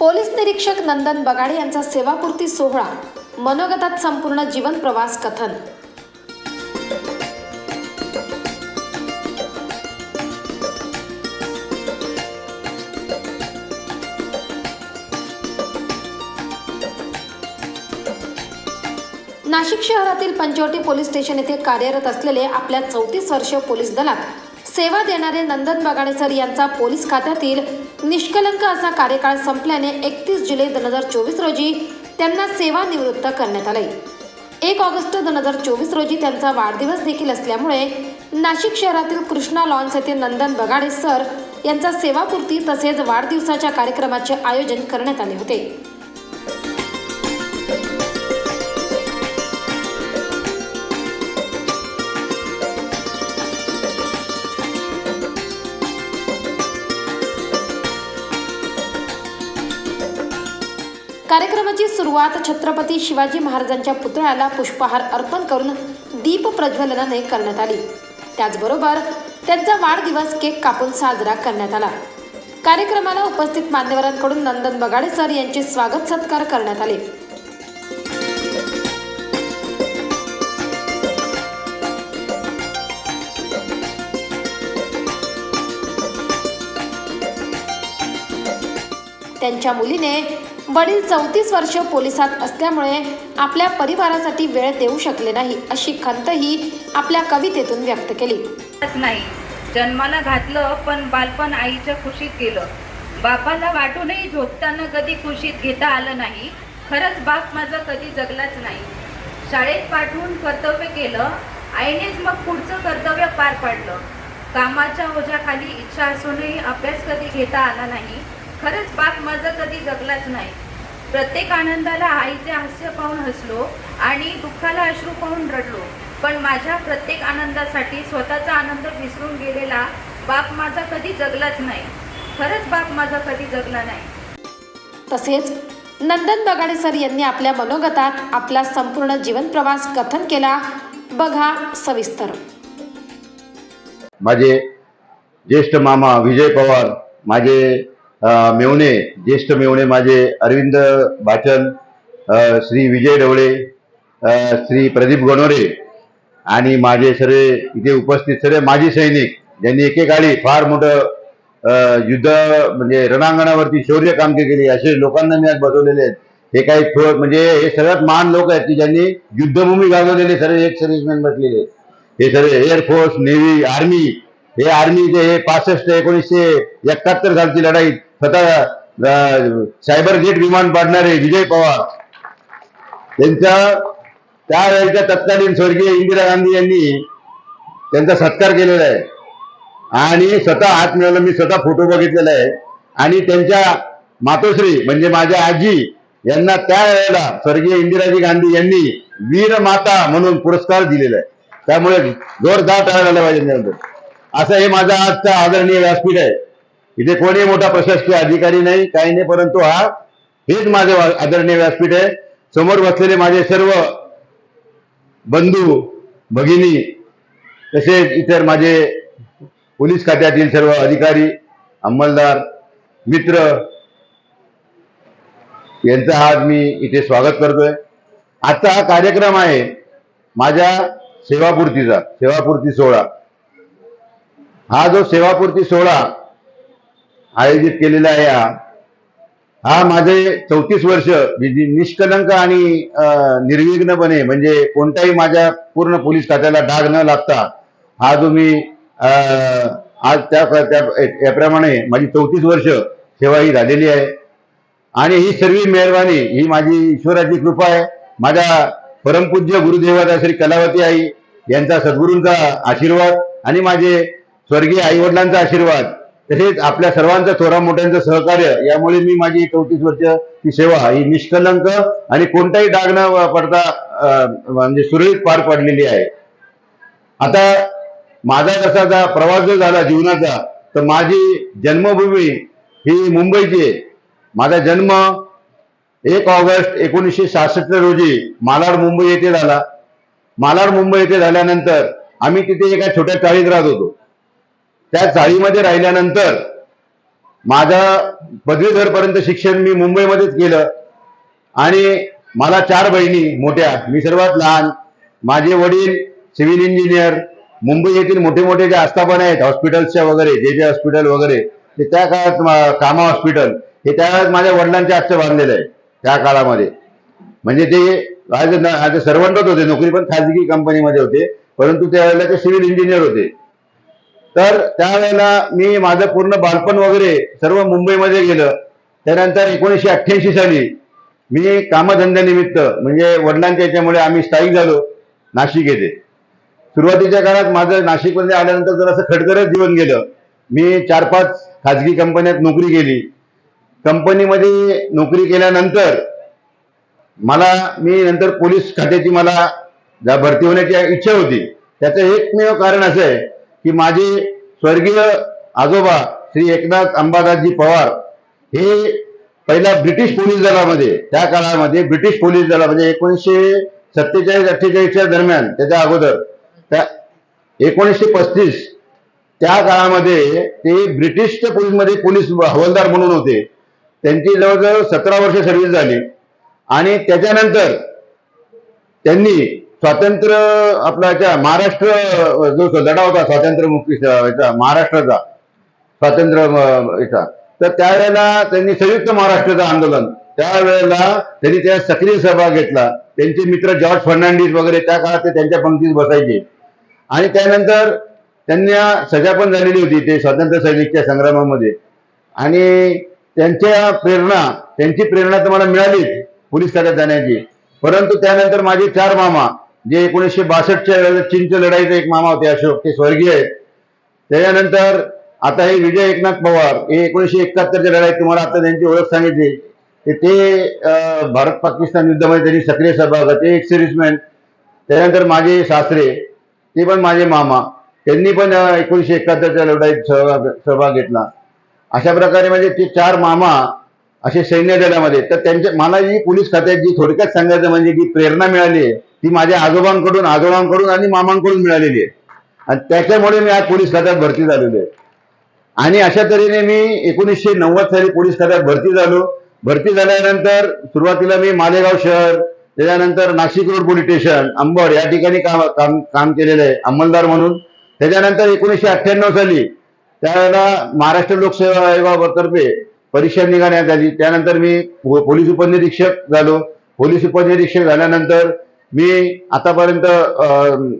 Police निरीक्षक नंदन बगाडे यांचा सेवापूर्ती सोहळा मनोगतात संपूर्ण जीवन प्रवास कथन. नाशिक शहरातील पंचवटी पोलीस स्टेशन येथे कार्यरत असलेले आपल्या चौतीस वर्षीय पोलीस दलात सेवा देणारे नंदन बगाडे सर यांचा पोलीस खात्यातील निष्कलंक असा कार्यकाळ संपल्याने एकतीस जुलै दोन हजार चोवीस रोजी त्यांना सेवानिवृत्त करण्यात आले. एक ऑगस्ट दोन हजार चोवीस रोजी त्यांचा वाढदिवस देखील असल्यामुळे नाशिक शहरातील कृष्णा लॉन्स येथे नंदन बगाडे सर यांचा सेवापूर्ती तसेच वाढदिवसाच्या कार्यक्रमाचे आयोजन करण्यात आले होते. कार्यक्रमाची सुरुवात छत्रपती शिवाजी महाराजांच्या पुतळ्याला पुष्पहार अर्पण करून दीप प्रज्वलनाने करण्यात आली. त्याचबरोबर त्यांचा वाढदिवस केक कापून साजरा करण्यात आला. कार्यक्रमाला उपस्थित मान्यवरांकडून नंदन बगाडे सर यांचे स्वागत सत्कार करण्यात आले. त्यांच्या मुलीने वडील चौतीस वर्ष पोलिसात असल्यामुळे आपल्या परिवारासाठी वेळ देऊ शकले नाही अशी खंतही आपल्या कवितेतून व्यक्त केली. नाही. जन्माला घातलं पण बालपण आईच्या खुशीत गेलं. बापाला वाटूनही झोपताना कधी खुशीत घेता आलं नाही. खरंच बाप माझा कधी जगलाच नाही. शाळेत पाठवून कर्तव्य केलं आईनेच मग पुढचं कर्तव्य पार पाडलं. कामाच्या ओझ्याखाली इच्छा असूनही अभ्यास कधी घेता आला नाही. खरंच बाप माझा कधी जगलाच नाही. प्रत्येक आनंदाला आईचे हास्य पाहून हसलो आणि दुःखाला अश्रू पाहून रडलो. पण माझ्या प्रत्येक आनंदासाठी स्वतःचा आनंद विसरून गेलेला बाप माझा कधी जगलाच नाही. खरंच बाप माझा कधी जगला नाही. तसेच नंदन बगाडे सर यांनी आपल्या मनोगतात आपला संपूर्ण जीवन प्रवास कथन केला. बघा सविस्तर. माझे ज्येष्ठ मामा विजय पवार माझे मेवणे ज्येष्ठ मेवणे माझे अरविंद बाचन श्री विजय ढवळे श्री प्रदीप गणोरे आणि माझे सर्व इथे उपस्थित सर्व माजी सैनिक ज्यांनी एकेकाळी फार मोठं युद्ध म्हणजे रणांगणावरती शौर्य कामगिरी केली असे लोकांना मी आज बसवलेले आहेत. हे काही थोड म्हणजे हे सर्वात महान लोक आहेत की ज्यांनी युद्धभूमी गाजवलेले सर्व एक सर्व्हिसमॅन बसलेले आहेत. हे सर्व एअरफोर्स नेव्ही आर्मी हे आर्मी जे हे पासष्ट एकोणीसशे एकाहत्तर सालची लढाई स्वतः सायबर जेट विमान पाडणारे विजय पवार त्यांच्या त्यावेळेच्या तत्कालीन स्वर्गीय इंदिरा गांधी यांनी त्यांचा सत्कार केलेला आहे. आणि स्वतः हात मिळवला मी स्वतः फोटो बघितलेला आहे. आणि त्यांच्या मातोश्री म्हणजे माझ्या आजी यांना त्यावेळेला स्वर्गीय इंदिराजी गांधी यांनी वीर माता म्हणून पुरस्कार दिलेला आहे. त्यामुळे जोरदार टाळा झाला पाहिजे. असं हे माझा आजचा आदरणीय व्यासपीठ आहे. इथे कोणी मोठा प्रशासकीय अधिकारी नाही काही नाही परंतु हा हेच माझे आदरणीय व्यासपीठ आहे. समोर बसलेले माझे सर्व बंधू भगिनी तसेच इतर माझे पोलीस खात्यातील सर्व अधिकारी अंमलदार मित्र यांचा आज मी इथे स्वागत करतोय. आजचा हा कार्यक्रम आहे माझ्या सेवापूर्तीचा सेवापूर्ती सोहळा. हा जो सेवापूर्ती सोहळा आयोजित केलेला आहे हा. हा माझे चौतीस वर्ष निष्कलंक आणि अं, निर्विघ्नपणे म्हणजे कोणताही माझ्या पूर्ण पोलीस खात्याला डाग न लागता हा जो मी आज त्या याप्रमाणे माझी चौतीस वर्ष सेवा ही झालेली आहे. आणि ही सर्व मेहरबानी ही माझी ईश्वराची कृपा आहे. माझ्या परमपूज्य गुरुदेवाचा श्री कलावती आई यांचा सद्गुरूंचा आशीर्वाद आणि माझे स्वर्गीय आई वडिलांचा आशीर्वाद तसेच आपल्या सर्वांचं थोरा मोठ्यांचं सहकार्य यामुळे मी माझी चौतीस वर्षाची सेवा ही निष्कलंक आणि कोणताही डाग न पडता म्हणजे सुरळीत पार पडलेली आहे. आता माझा कसा जा प्रवास जो झाला जीवनाचा तर माझी जन्मभूमी ही मुंबईची आहे. माझा जन्म एक ऑगस्ट एकोणीसशे सहासष्ट रोजी मालाड मुंबई येथे झाला. मालाड मुंबई येथे झाल्यानंतर आम्ही तिथे एका छोट्या चाळीत राहत होतो. त्या चाळीमध्ये राहिल्यानंतर माझं पदवीधरपर्यंत शिक्षण मी मुंबईमध्येच केलं. आणि मला चार बहिणी मोठ्या मी सर्वात लहान माझे वडील सिव्हिल इंजिनियर मुंबई येथील मोठे मोठे जे आस्थापना आहेत हॉस्पिटल्सच्या वगैरे जे जे हॉस्पिटल वगैरे ते त्या काळात कामा हॉस्पिटल हे त्या काळात माझ्या वडिलांच्या हातचं बांधलेलं आहे त्या काळामध्ये. म्हणजे ते ॲज सर्वंटच होते नोकरी पण खाजगी कंपनीमध्ये होते परंतु त्यावेळेला ते सिव्हिल इंजिनियर होते. तर त्यावेळेला मी माझं पूर्ण बालपण वगैरे सर्व मुंबईमध्ये गेलं. त्यानंतर एकोणीसशे अठ्ठ्याऐंशी साली मी कामधंद्यानिमित्त म्हणजे वडिलांच्या याच्यामुळे आम्ही स्थायिक झालो नाशिक येथे सुरुवातीच्या काळात माझं नाशिकमध्ये आल्यानंतर जरासं खडखरच जीवन गेलं मी चार पाच खाजगी कंपन्यात नोकरी केली. कंपनीमध्ये नोकरी केल्यानंतर मला मी नंतर पोलीस खात्याची मला भरती होण्याची इच्छा होती त्याचं एकमेव कारण असं आहे की माझे स्वर्गीय आजोबा श्री एकनाथ अंबादासजी पवार हे पहिला ब्रिटिश पोलीस दलामध्ये त्या काळामध्ये ब्रिटिश पोलीस दलामध्ये म्हणजे एकोणीसशे सत्तेचाळीस अठ्ठेचाळीसच्या दरम्यान त्याच्या अगोदर त्या एकोणीसशे पस्तीस त्या काळामध्ये ते ब्रिटिशच्या पोलीसमध्ये पोलीस हवालदार म्हणून होते. त्यांची जवळजवळ सतरा वर्ष सर्व्हिस झाली. आणि त्याच्यानंतर त्यांनी स्वातंत्र्य आपला याच्या महाराष्ट्र जो लढा होता स्वातंत्र्य मुक्ती याचा महाराष्ट्राचा स्वातंत्र्य याचा. तर त्यावेळेला त्यांनी संयुक्त महाराष्ट्राचं आंदोलन. त्यावेळेला त्यांनी त्या सक्रिय सहभाग घेतला. त्यांचे मित्र जॉर्ज फर्नांडिस वगैरे त्या काळात ते त्यांच्या पंक्तीत बसायचे. आणि त्यानंतर त्यांना सजा पण झालेली होती ते स्वातंत्र्य सैनिकच्या संग्रामामध्ये. आणि त्यांच्या प्रेरणा त्यांची प्रेरणा तर मला मिळालीच पोलीस खात्यात जाण्याची. परंतु त्यानंतर माझे चार मामा जे एकोणीसशे बासष्टच्या वेळेला चीनच्या लढाईचे एक मामा होते अशोक ते स्वर्गीय आहेत. त्याच्यानंतर आता हे विजय एकनाथ पवार हे एकोणीसशे एकाहत्तरच्या लढाईत तुम्हाला आता त्यांची ओळख सांगितली. की ते अं, भारत पाकिस्तान युद्धामध्ये त्यांनी सक्रिय सहभाग ते एक सिरीजमॅन त्यानंतर माझे सासरे ते पण माझे मामा. त्यांनी पण एकोणीसशे एकाहत्तरच्या लढाईत सहभाग सहभाग घेतला. अशा प्रकारे म्हणजे ते चार मामा असे सैन्य दलामध्ये तर त्यांच्या मला जी पोलीस खात्यात जी थोडक्यात सांगायचं म्हणजे जी प्रेरणा मिळाली आहे ती माझ्या आजोबांकडून आजोबांकडून आणि मामांकडून मिळालेली आहे. आणि त्याच्यामुळे मी आज पोलीस खात्यात भरती झालेलो आहे. आणि अशा तऱ्हेने मी एकोणीसशे नव्वद साली पोलीस खात्यात भरती झालो. भरती झाल्यानंतर सुरुवातीला मी मालेगाव शहर त्याच्यानंतर Nashik road police station Ambad या ठिकाणी काम काम काम केलेलं आहे अंमलदार म्हणून. त्याच्यानंतर एकोणीसशे अठ्ठ्याण्णव साली त्यावेळेला महाराष्ट्र लोकसेवा आयोगातर्फे परीक्षा निघाण्यात आली. त्यानंतर मी पोलीस उपनिरीक्षक झालो. पोलीस उपनिरीक्षक झाल्यानंतर मी आतापर्यंत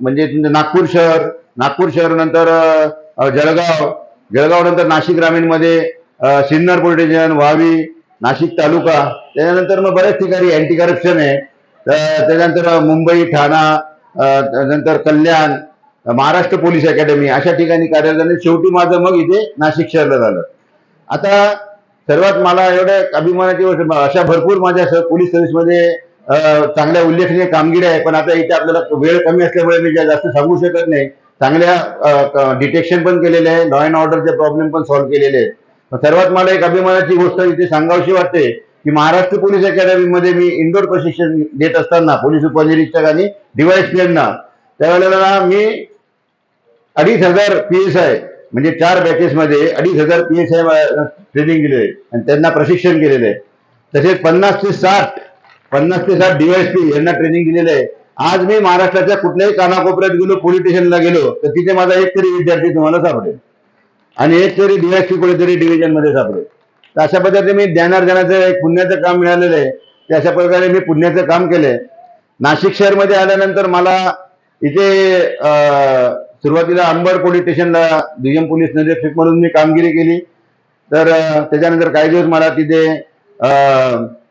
म्हणजे तुमचं नागपूर शहर नागपूर शहर नंतर जळगाव जळगाव नंतर नाशिक ग्रामीणमध्ये सिन्नर पोलीस स्टेशन वावी नाशिक तालुका त्याच्यानंतर मग बऱ्याच ठिकाणी अँटी करप्शन आहे. तर त्याच्यानंतर मुंबई ठाणा नंतर कल्याण महाराष्ट्र पोलीस अकॅडमी अशा ठिकाणी कार्यरत झाले शेवटी माझं मग इथे नाशिक शहरला झालं. आता सर्वात मला एवढ्या अभिमानाची गोष्ट अशा भरपूर माझ्या पोलीस सर्व्हिसमध्ये अं, चांगल्या उल्लेखनीय कामगिरी आहे पण आता इथे आपल्याला वेळ कमी असल्यामुळे मी जास्त सांगू शकत नाही. चांगल्या डिटेक्शन पण केलेले आहे लॉ अँड ऑर्डरचे प्रॉब्लेम पण सॉल्व्ह केलेले आहेत. पण सर्वात मला एक अभिमानाची गोष्ट इथे सांगावशी वाटते की महाराष्ट्र पोलीस अकॅडमीमध्ये मी इंडोर प्रशिक्षण देत असताना पोलीस उपनिरीक्षक आणि डिवाइस यांना त्यावेळेला मी अडीच हजार पी एस आय म्हणजे चार बॅचेस मध्ये अडीच हजार पी एस आय ट्रेनिंग दिले आणि त्यांना प्रशिक्षण केलेलं. आहे तसेच पन्नास ते साठ पन्नास ते साठ डीवायएसपी यांना ट्रेनिंग दिलेलं आहे. आज मी महाराष्ट्राच्या कुठल्याही कानाकोपऱ्यात गेलो पोलीस स्टेशनला गेलो तर तिथे माझा एक तरी विद्यार्थी तुम्हाला सापडेल. आणि एक तरी डीवायएसपी कुठेतरी डिव्हिजनमध्ये सापडेल. तर अशा पद्धतीने मी ज्ञानार्जनाचं एक पुण्याचं काम मिळालेलं आहे. ते अशा प्रकारे मी पुण्याचं काम केलंय. नाशिक शहरमध्ये आल्यानंतर मला इथे सुरुवातीला अंबड पोलीस स्टेशनला दुय्यम पोलीस निरीक्षक म्हणून मी कामगिरी केली. तर त्याच्यानंतर काही दिवस मला तिथे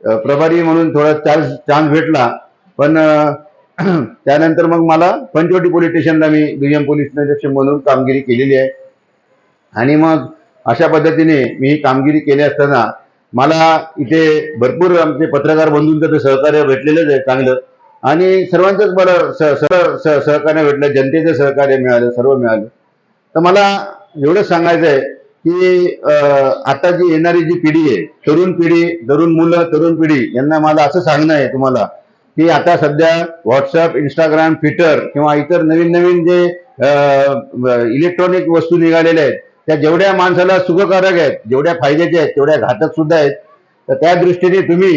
प्रभारी म्हणून थोडा चान्स चान्स भेटला. पण त्यानंतर मग मला पंचवटी पोलीस स्टेशनला मी दुय्यम पोलीस निरीक्षक म्हणून कामगिरी केलेली आहे. आणि मग अशा पद्धतीने मी ही कामगिरी केली असताना मला इथे भरपूर आमचे पत्रकार बंधूंचं तर सहकार्य भेटलेलंच आहे चांगलं. आणि सर्वांचंच मला स- स- स- सहकार्य भेटलं जनतेचं सहकार्य मिळालं सर्व मिळालं. तर मला एवढंच सांगायचं आहे की आता जी येणारी जी पिढी आहे तरुण पिढी तरुण मुलं तरुण पिढी यांना मला असं सांगणं आहे तुम्हाला की आता सध्या व्हॉट्सअप इंस्टाग्राम ट्विटर किंवा इतर नवीन नवीन जे इलेक्ट्रॉनिक वस्तू निघालेल्या आहेत त्या जेवढ्या माणसाला सुखकारक आहेत जेवढ्या फायद्याच्या आहेत तेवढ्या घातक सुद्धा आहेत तर त्या दृष्टीने तुम्ही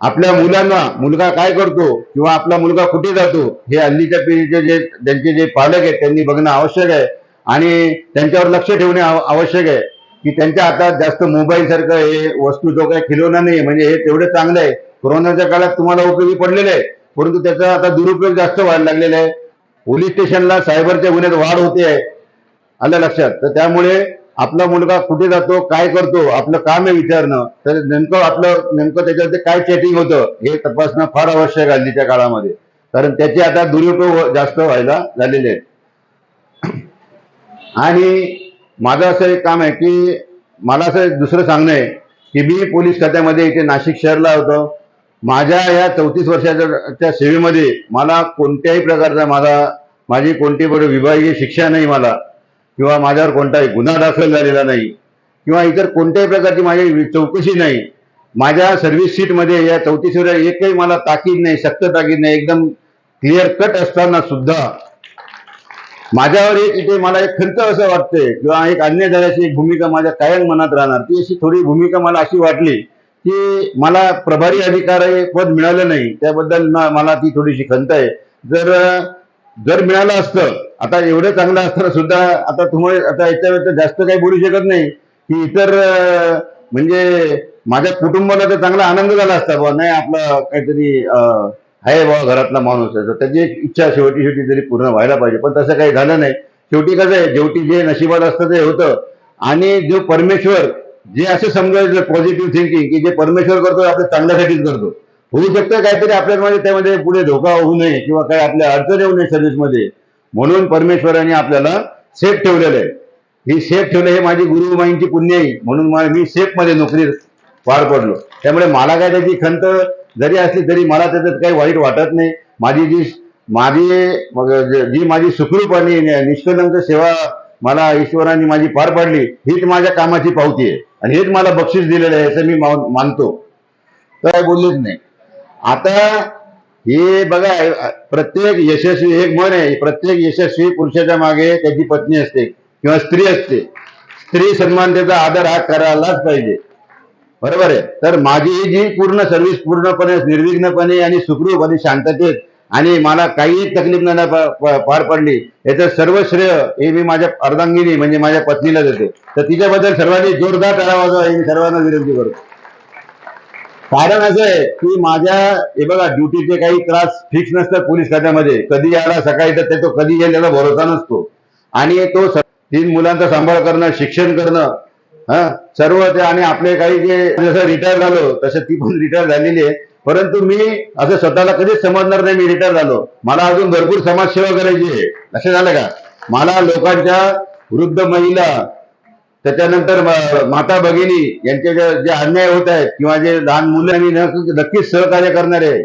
आपल्या मुलांना मुलगा काय करतो किंवा आपला मुलगा कुठे जातो हे हल्लीच्या पिढीचे जे त्यांचे जे पालक आहेत त्यांनी बघणं आवश्यक आहे. आणि त्यांच्यावर लक्ष ठेवणे आवश्यक आहे. की त्यांच्या हातात जास्त मोबाईल सारखं हे वस्तू जो काही खिलवणार नाही म्हणजे हे तेवढं चांगलं आहे. कोरोनाच्या काळात तुम्हाला उपयोगी पडलेलं आहे. परंतु त्याचा आता दुरुपयोग जास्त व्हायला लागलेला आहे. पोलीस स्टेशनला सायबरच्या गुन्ह्यात वाढ होते आहे. आलं लक्षात? तर त्यामुळे आपला मुलगा कुठे जातो काय करतो आपलं काम आहे विचारणं. तर नेमकं आपलं नेमकं त्याच्यावरती काय चॅटिंग होतं हे तपासणं फार आवश्यक आहे हल्लीच्या काळामध्ये. कारण त्याचे आता दुरुपयोग जास्त व्हायला झालेले आहेत. आणि माझं असं एक काम आहे की मला असं एक दुसरं सांगणं आहे की मी पोलीस खात्यामध्ये इथे नाशिक शहरला होतो. माझ्या या चौतीस वर्षाच्या सेवेमध्ये मला कोणत्याही प्रकारचा माझा माझी कोणती बरं विभागीय शिक्षा नाही मला किंवा माझ्यावर कोणताही गुन्हा दाखल झालेला नाही किंवा इतर कोणत्याही प्रकारची माझी चौकशी नाही. माझ्या सर्व्हिस सीटमध्ये या चौतीस वर्षात एकही मला ताकीद नाही सक्त ताकीद नाही एकदम क्लिअर कट असताना सुद्धा माझ्यावर एक इथे मला एक खंत असं वाटतंय किंवा एक अन्यायदाराची एक भूमिका माझ्या कायम मनात राहणार. ती अशी थोडी भूमिका मला अशी वाटली की मला प्रभारी अधिकारी पद मिळालं नाही त्याबद्दल मला ती थोडीशी खंत आहे. जर जर मिळालं असतं आता एवढं चांगलं असताना सुद्धा आता तुम्हाला आता याच्यावर जास्त काही बोलू शकत नाही. की इतर म्हणजे माझ्या कुटुंबाला तर चांगला आनंद झाला असता बुवा नाही आपलं काहीतरी अं, आहे बाबा घरातला माणूस आहे. तर त्याची एक इच्छा शेवटी शेवटी तरी पूर्ण व्हायला पाहिजे. पण तसं काही झालं नाही. शेवटी कसं आहे शेवटी जे नशिबात असतं ते होतं. आणि जो परमेश्वर जे असं समजायचं पॉझिटिव्ह थिंकिंग की जे परमेश्वर करतो आपल्या चांगल्यासाठीच करतो. होऊ शकतं काहीतरी आपल्यामध्ये त्यामध्ये पुढे धोका होऊ नये किंवा काही आपल्या अडचण येऊ नये सर्व्हिसमध्ये म्हणून परमेश्वराने आपल्याला सेफ ठेवलेलं आहे. ही सेफ ठेवलं हे माझी गुरुमाईंची पुण्य आहे. म्हणून मा- मी सेफमध्ये नोकरी पार पडलो. त्यामुळे मला काय त्याची खंत जरी असली तरी मला त्याच्यात काही वाईट वाटत नाही. माझी जी माझी जी माझी सुखरूप आणि निष्कलंक सेवा मला ईश्वराने माझी पार पाडली हीच माझ्या कामाची पावती आहे. आणि हेच मला बक्षीस दिलेलं आहे असं मी मानतो. तर काय बोललेच नाही. आता हे बघा प्रत्येक यशस्वी एक मन आहे प्रत्येक यशस्वी पुरुषाच्या मागे त्याची पत्नी असते किंवा स्त्री असते. स्त्री सन्मानतेचा आदर हा करायलाच पाहिजे. बरोबर आहे. तर माझी ही जी पूर्ण सर्व्हिस पूर्णपणे निर्विघ्नपणे आणि सुखरूप आणि शांततेत आणि मला काही तकलीफ न पार पडली याचं सर्व श्रेय हे मी माझ्या अर्धांगिनी म्हणजे माझ्या पत्नीला देते. तर तिच्याबद्दल सर्वांनी जोरदार टाळा वाजवा हे मी सर्वांना विनंती करतो. कारण असं आहे की माझ्या हे बघा ड्युटीचे काही त्रास फिक्स नसतात पोलीस खात्यामध्ये. कधी यायला सकाळी तर ते तो कधी येईल त्याचा भरोसा नसतो. आणि तो तीन मुलांचा सांभाळ करणं शिक्षण करणं हा? सर्व ते आणि आपले काही जे जसं रिटायर झालो तसं ती पण रिटायर झालेली आहे. परंतु मी असं स्वतःला कधीच समजणार नाही मी रिटायर झालो. मला अजून भरपूर समाजसेवा करायची आहे. लक्षात आलं का? मला लोकांच्या वृद्ध महिला त्याच्यानंतर माता भगिनी यांचे जे जे अन्याय होत आहेत किंवा जे लहान मुलं आणि नक्कीच सहकार्य करणारे. आहे.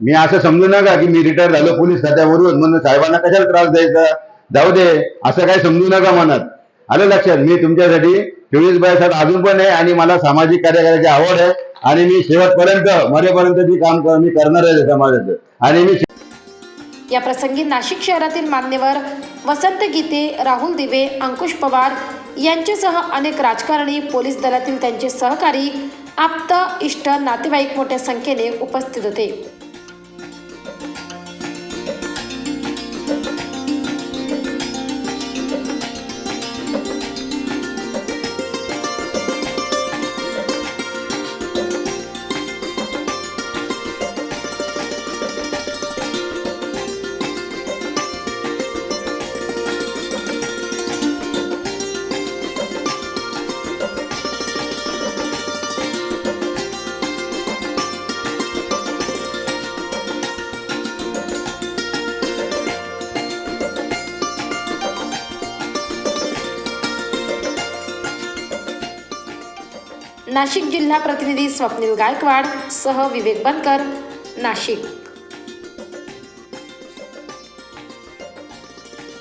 मी असं समजू नका की मी रिटायर झालो पोलीस खात्यावरून म्हणून साहेबांना कशाला त्रास द्यायचा? जाऊ दे असं काही समजू नका मनात. आलं लक्षात? मी तुमच्यासाठी चोवीस बाय सात अजून पण आहे आणि मला सामाजिक कार्य करायची आवड आहे आणि मी शेवटपर्यंत मरेपर्यंत जी काम कर- मी करणार आहे समाजाचं. आणि मी या प्रसंगी नाशिक शहरातील मान्यवर वसंत गीते राहुल दिवे अंकुश पवार यांच्यासह अनेक राजकारणी पोलीस दलातील त्यांचे सहकारी आप्त इष्ट नातेवाईक मोठ्या संख्येने उपस्थित होते. नाशिक जिल्हा प्रतिनिधी स्वप्नील गायकवाड सह विवेक बनकर नाशिक.